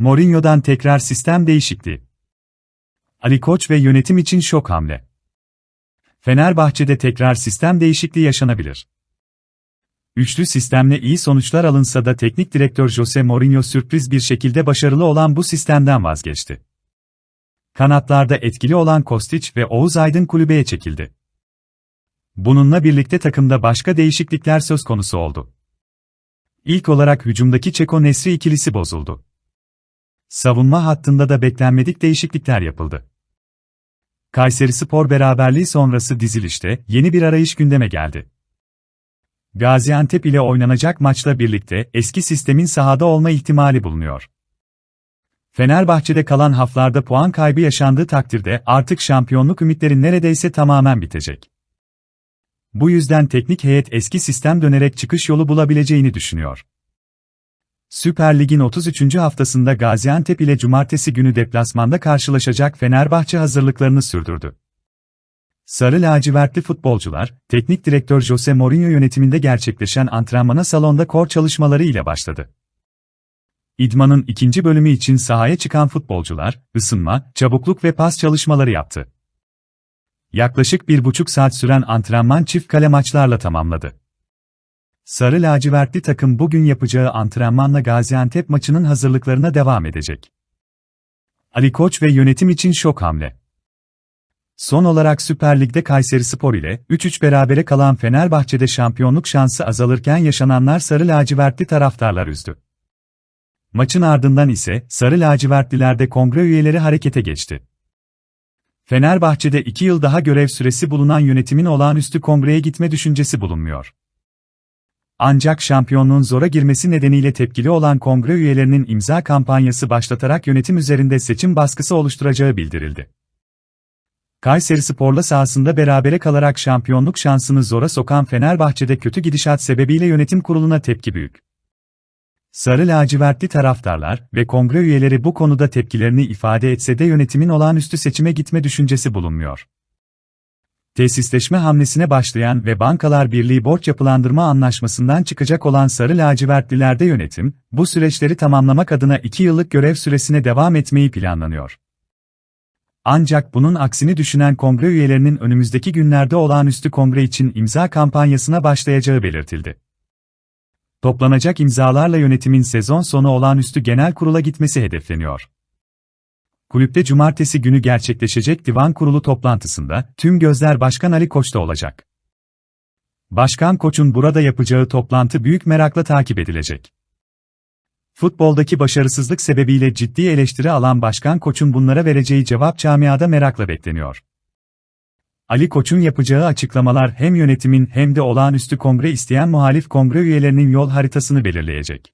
Mourinho'dan tekrar sistem değişikliği. Ali Koç ve yönetim için şok hamle. Fenerbahçe'de tekrar sistem değişikliği yaşanabilir. Üçlü sistemle iyi sonuçlar alınsa da teknik direktör Jose Mourinho sürpriz bir şekilde başarılı olan bu sistemden vazgeçti. Kanatlarda etkili olan Kostić ve Oğuz Aydın kulübeye çekildi. Bununla birlikte takımda başka değişiklikler söz konusu oldu. İlk olarak hücumdaki Çeko Nesri ikilisi bozuldu. Savunma hattında da beklenmedik değişiklikler yapıldı. Kayseri Spor beraberliği sonrası dizilişte yeni bir arayış gündeme geldi. Gaziantep ile oynanacak maçla birlikte eski sistemin sahada olma ihtimali bulunuyor. Fenerbahçe'de kalan haflarda puan kaybı yaşandığı takdirde artık şampiyonluk ümitleri neredeyse tamamen bitecek. Bu yüzden teknik heyet eski sistem dönerek çıkış yolu bulabileceğini düşünüyor. Süper Lig'in 33. haftasında Gaziantep ile cumartesi günü deplasmanda karşılaşacak Fenerbahçe hazırlıklarını sürdürdü. Sarı lacivertli futbolcular, teknik direktör Jose Mourinho yönetiminde gerçekleşen antrenmana salonda kor çalışmaları ile başladı. İdmanın ikinci bölümü için sahaya çıkan futbolcular, ısınma, çabukluk ve pas çalışmaları yaptı. Yaklaşık bir buçuk saat süren antrenman çift kale maçlarla tamamladı. Sarı lacivertli takım bugün yapacağı antrenmanla Gaziantep maçının hazırlıklarına devam edecek. Ali Koç ve yönetim için şok hamle. Son olarak Süper Lig'de Kayseri Spor ile 3-3 berabere kalan Fenerbahçe'de şampiyonluk şansı azalırken yaşananlar sarı lacivertli taraftarlar üzdü. Maçın ardından ise sarı lacivertlilerde kongre üyeleri harekete geçti. Fenerbahçe'de 2 yıl daha görev süresi bulunan yönetimin olağanüstü kongreye gitme düşüncesi bulunmuyor. Ancak şampiyonluğun zora girmesi nedeniyle tepkili olan kongre üyelerinin imza kampanyası başlatarak yönetim üzerinde seçim baskısı oluşturacağı bildirildi. Kayseri Spor'la sahasında berabere kalarak şampiyonluk şansını zora sokan Fenerbahçe'de kötü gidişat sebebiyle yönetim kuruluna tepki büyük. Sarı lacivertli taraftarlar ve kongre üyeleri bu konuda tepkilerini ifade etse de yönetimin olağanüstü seçime gitme düşüncesi bulunmuyor. Tesisleşme hamlesine başlayan ve Bankalar Birliği borç yapılandırma anlaşmasından çıkacak olan Sarı lacivertlilerde yönetim, bu süreçleri tamamlamak adına 2 yıllık görev süresine devam etmeyi planlanıyor. Ancak bunun aksini düşünen kongre üyelerinin önümüzdeki günlerde olağanüstü kongre için imza kampanyasına başlayacağı belirtildi. Toplanacak imzalarla yönetimin sezon sonu olağanüstü genel kurula gitmesi hedefleniyor. Kulüpte cumartesi günü gerçekleşecek divan kurulu toplantısında tüm gözler Başkan Ali Koç'ta olacak. Başkan Koç'un burada yapacağı toplantı büyük merakla takip edilecek. Futboldaki başarısızlık sebebiyle ciddi eleştiri alan Başkan Koç'un bunlara vereceği cevap camiada merakla bekleniyor. Ali Koç'un yapacağı açıklamalar hem yönetimin hem de olağanüstü kongre isteyen muhalif kongre üyelerinin yol haritasını belirleyecek.